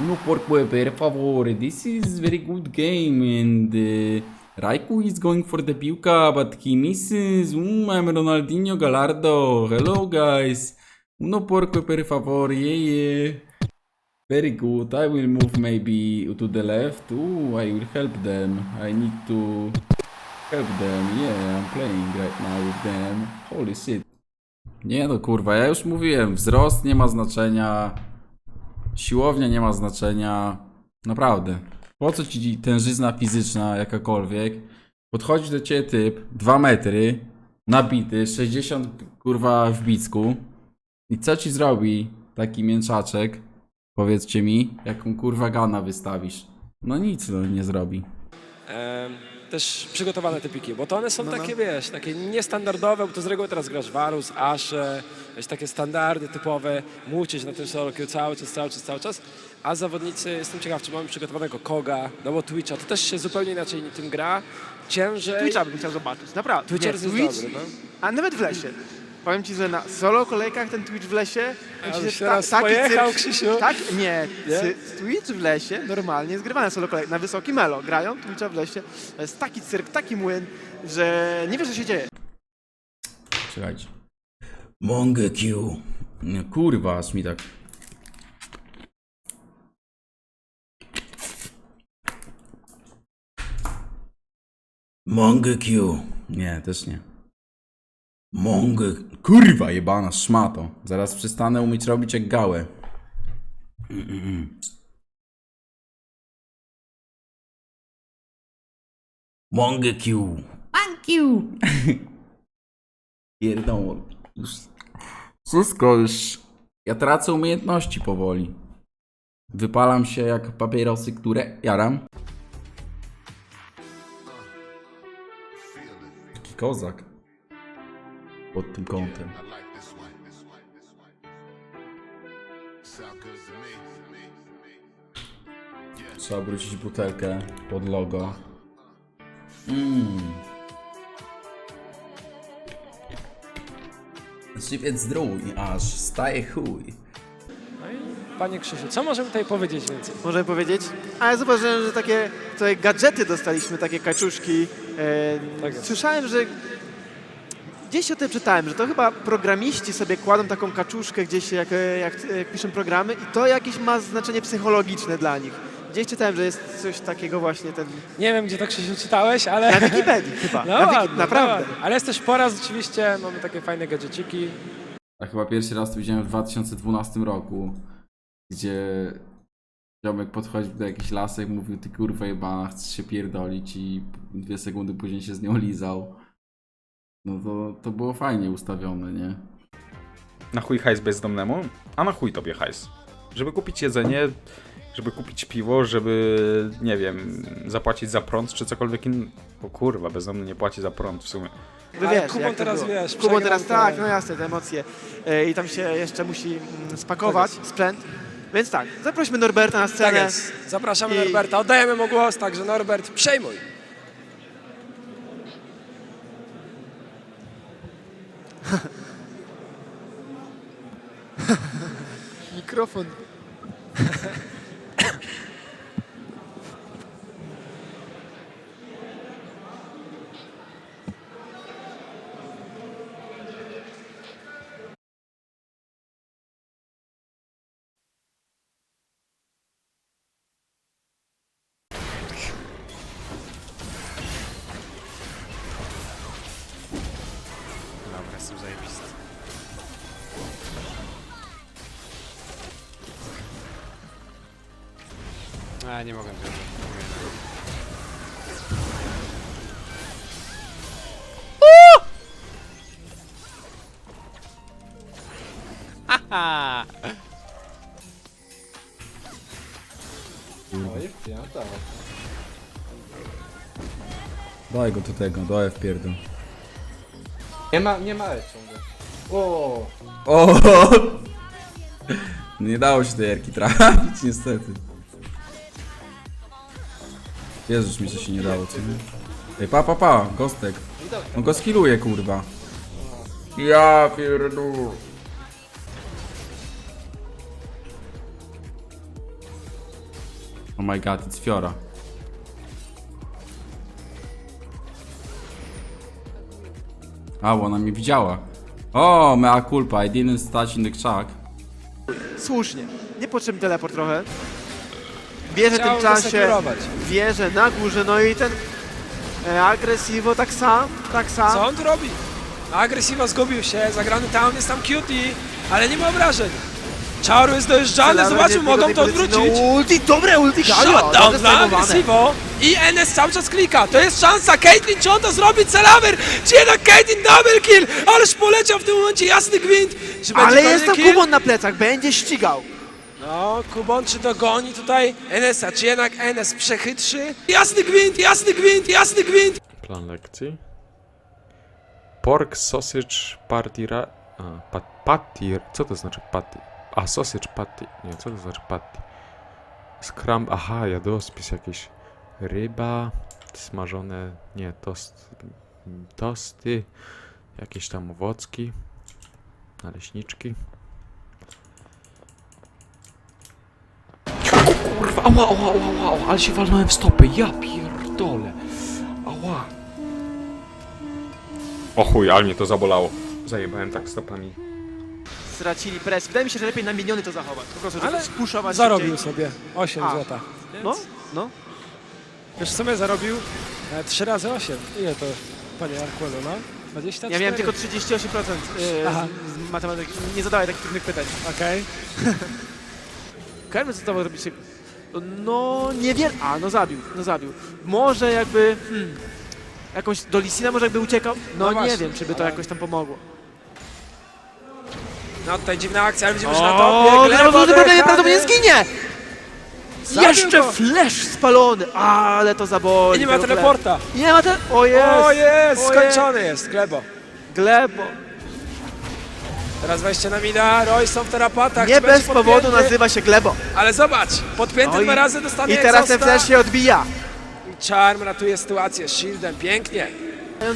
No per favore, this is very good game and uh, is going for the piłka, but he misses. Mm, I'm Ronaldinho Gallardo. Hello guys. Uno porco per favore, yeah yeah. Very good. I will move maybe to the left. Ooh, I will help them. I need to help them. Yeah, I'm playing right now with them. Holy shit. Nie no kurwa, ja już mówiłem, wzrost nie ma znaczenia, siłownia nie ma znaczenia, naprawdę. Po co ci tężyzna fizyczna jakakolwiek? Podchodzi do ciebie typ, 2 metry, nabity, 60 kurwa w bicku i co ci zrobi taki mięczaczek? Powiedzcie mi, jaką kurwa gana wystawisz? No nic no, nie zrobi. Em, też przygotowane te piki, bo to one są takie, wiesz, takie niestandardowe, bo to z reguły teraz grasz Varus, Ashe, wiesz, takie standardy typowe, mucisz na tym solo queue cały czas, cały czas, cały czas, a zawodnicy, jestem ciekaw, czy mamy przygotowanego Koga, no bo Twitcha, to też się zupełnie inaczej tym gra, ciężej. Twitcha bym chciał zobaczyć, naprawdę. Twitcher jest Twitch, dobry, no. a nawet w lesie. Powiem ci, że na solo kolejkach ten Twitch w lesie... A ci już się teraz pojechał, Krzysiu. Tak? Nie. Nie? Twitch w lesie normalnie jest grywany solo kolejek. Na wysokim elo grają Twitcha w lesie. To jest taki cyrk, taki młyn, że nie wiesz, co się dzieje. Czekajcie. Mongę Q. Nie, Kurwa, aż mi tak. Mongę Q. Nie, też nie. Mongę. Kurwa, jebana szmato. Zaraz przestanę umieć robić jak gałę. Thank you. Pierdolę. Już Wszystko już. Ja tracę umiejętności powoli. Wypalam się jak papierosy, które jaram. Taki kozak. Pod tym kątem. Trzeba wrócić butelkę pod logo. Mmm. Żywiec zdrój, aż staje chuj. Panie Krzysiu, co możemy tutaj powiedzieć więcej? Możemy powiedzieć. A ja zauważyłem, że takie tutaj gadżety dostaliśmy, takie kaczuszki. E, Tak jest. słyszałem, że gdzieś o tym czytałem, że to chyba programiści sobie kładą taką kaczuszkę gdzieś jak, jak, jak piszą programy i to jakieś ma znaczenie psychologiczne dla nich. Gdzieś czytałem, że jest coś takiego właśnie ten... Nie wiem, gdzie to Krzysiu czytałeś, ale... Na Wikipedii chyba. No na Wiki... ładnie, Naprawdę. no. Ale jest też pora rzeczywiście, mamy takie fajne gadżeciki. A chyba pierwszy raz to widziałem w 2012 roku, gdzie ziomek podchodził do jakichś lasek, mówił ty kurwa jebana, chcesz się pierdolić i dwie sekundy później się z nią lizał. No to, to było fajnie ustawione, nie? Na chuj hajs bezdomnemu? A na chuj tobie hajs. Żeby kupić jedzenie, żeby kupić piwo, żeby, nie wiem, zapłacić za prąd czy cokolwiek innego. O kurwa, bezdomny nie płaci za prąd w sumie. Ale wiesz, Kubon jak to teraz, było. wiesz, przegrał teraz te- tak, no jasne, te emocje. E, I tam się jeszcze musi mm, spakować Tak sprzęt. Więc tak, zaprośmy Norberta na Tak scenę. jest. Zapraszamy I- Norberta, oddajemy mu głos, także Norbert, przejmuj. Mikrofon. A, nie mogę wziąć. Haha! Daj go do tego, do F pierdol. Nie ma, nie ma E ciągle. O, O! Nie dało się tej erki trafić, niestety. Wierzysz mi, że się nie dało, co nie? Ej, pa, pa, pa, Gostek. On go skilluje, kurwa. Ja pierdol. Oh my god, it's Fiora. A, ona mnie widziała. O, mea culpa, I didn't touch in the krzak. Słusznie. Niepotrzebny teleport trochę. Bierze w Chciał tym czasie, zasekurować. bierze na górze, no i ten e, agresivo tak sam, tak sam. Co on tu robi? Agresivo zgubił się, zagrany town jest tam cutie, ale nie ma obrażeń. Czaru jest dojeżdżany, Celebra zobaczmy, nie mogą to pozycji. odwrócić. No ulti, dobre ulti, Galio, Shutdown dla. Agresivo i NS cały czas klika. To jest szansa. Caitlyn, czy on to zrobi? Celaver, czy jednak Caitlyn double kill? Ależ poleciał w tym momencie jasny gwint. Czy będzie Ale kolejny jest tam kill? Kubon na plecach, będzie ścigał. No, Kubon czy dogoni tutaj NS-a, czy jednak NS przechytrzy? Jasny gwint, jasny gwint, jasny gwint. Plan lekcji. Pork sausage party ra... A, pat, patty... Co to znaczy patty? A, sausage patty. Nie, co to znaczy patty? Scrum... Aha, jadłospis jakiś. Ryba... Smażone... Nie, tost... Tosty... Jakieś tam owocki. Naleśniczki. Kurwa, ała, ała, ała, ała, ale się walnąłem w stopę, ja pierdolę. Ała. O chuj, ale mnie to zabolało. Zajebałem tak stopami. Stracili presję. Wydaje mi się, że lepiej na miniony to zachować. Po prostu, żeby Ale spuszować Zarobił szybciej. sobie 8 A. złota. No, no. Wiesz co mnie zarobił? E, 3 razy 8. Ile to, panie Arquelo, no? 24? Ja miałem tylko 38% yy, Aha. z, z matematyki. Nie zadawaj takich trudnych pytań. Okej. Karmy co to robić się... No, niewiele... A, no zabił, no zabił. Może jakby... Hmm, jakąś do Lisina może jakby uciekał? No, No nie właśnie, wiem, czy by to ale- jakoś tam pomogło. No tutaj dziwna akcja, ale widzimy, że na O, topie teraz duże problemy, prawdopodobnie zginie! Zabił Jeszcze go. flash spalony, ale to zaboli. I nie ma tego teleporta. Gleba. Nie ma te... O jest! O jest, skończony jest, Glebo. Glebo. Teraz wejście na mina, Royson w terapatach. Nie bez powodu nazywa się Glebo. Ale zobacz, podpięty No i- dwa razy dostanie I teraz ten flash się odbija. Charm ratuje sytuację z shieldem, pięknie.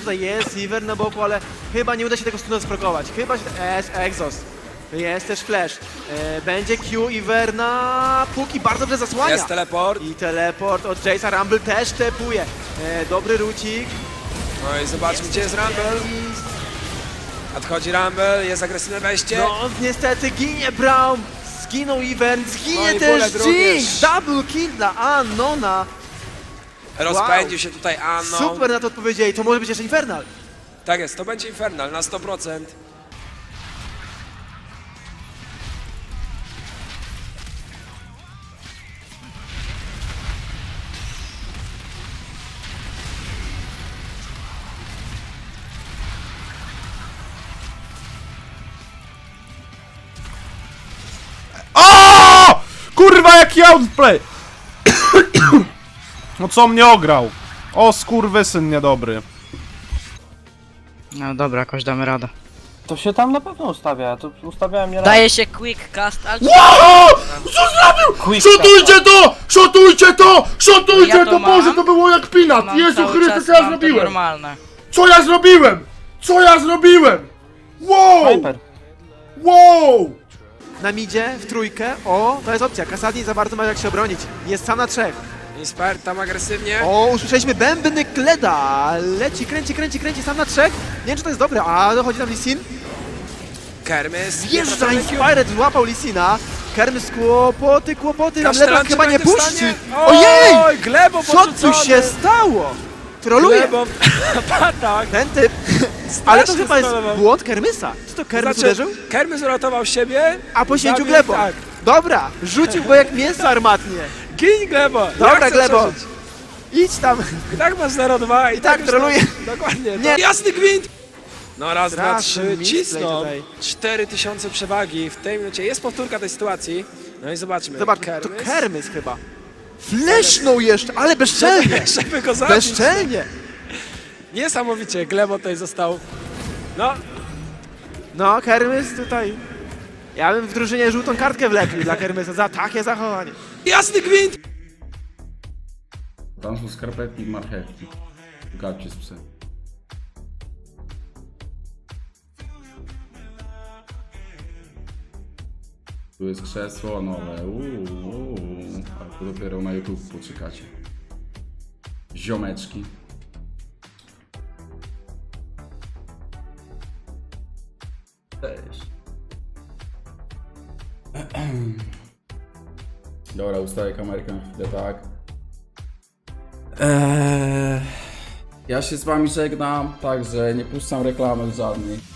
Tutaj jest, River na boku, ale chyba nie uda się tego stuna sprokować. Chyba się... Jest exhaust. Jest też flash. E, będzie Q Iverna. Póki bardzo dobrze zasłania. Jest teleport. I teleport od Jace'a Rumble też tepuje. E, dobry rucik. No i zobaczmy, gdzie jest Rumble. Nadchodzi Rumble, jest agresywne wejście. No niestety ginie Brown. Zginął Ivern, No zginie i też bullet również. Jinx. Double kill dla Anona. Rozpędził się tutaj Anno. Super na to odpowiedzieli. To może być jeszcze Infernal. Tak jest, to będzie Infernal na 100%. Jaki outplay! No co mnie ograł? O, skurwysyn niedobry. No dobra, jakoś damy radę. To się tam na pewno ustawia, to ustawiałem nie raz. Daje się quick cast, ale Quick Szotujcie to! Szotujcie to! Szotujcie Ja to to! Boże, mam. to było jak pinat! mam Jezu cały Chryste, czas co ja mam to zrobiłem? normalne. Co ja zrobiłem? Co ja zrobiłem? Wow! Sniper. Wow! Na midzie, w trójkę. O, to jest opcja. Kasadin za bardzo ma jak się obronić. Jest sam na trzech. Inspire tam agresywnie. O, usłyszeliśmy bębny Kleda. Leci, kręci, kręci, kręci, sam na trzech. Nie wiem, czy to jest dobre. A, dochodzi tam Lisin. Kermys. Wjeżdża Inspired, złapał Lisina. Kermys, kłopoty, kłopoty. Tam Leblanc chyba nie puści. Ojej! Oj, Glebo Co tu podrzucony. się stało? Troluje. Glebo atak. Ten typ. Ale to Strasznie chyba jest błąd Kermysa. Czy to Kermys Znaczy, uderzył? Kermys uratował siebie. A poświęcił zabił- Glebo. Tak. Dobra, rzucił go jak mięso armatnie. Gin Glebo. Dobra, chcę Glebo. przeżyć. Idź tam. I tak masz 0-2 i, I tak już troluje. to- Dokładnie. Nie. To jasny gwint. No raz, dwa, Straszny trzy, misplay cisną. tutaj. 4000 przewagi w tej minucie. Jest powtórka tej sytuacji. No i zobaczmy. Zobacz, to Kermys. Kermys chyba. Flesznął jeszcze, ale bezczelnie. Żeby go zabić. Bezczelnie. Niesamowicie. Glebo tutaj został. No, No, Kermys tutaj. Ja bym w drużynie żółtą kartkę wlepił dla Kermysa za takie zachowanie. jasny gwint. Tam są skarpetki i marchewki. Gadźcie z psem. Tu jest krzesło nowe. Uuu, a tu dopiero na YouTube poczekacie. Ziomeczki. Ustawię kamerkę na chwilę, tak. Eee, ja się z wami żegnam, także nie puszczam reklamy żadnych.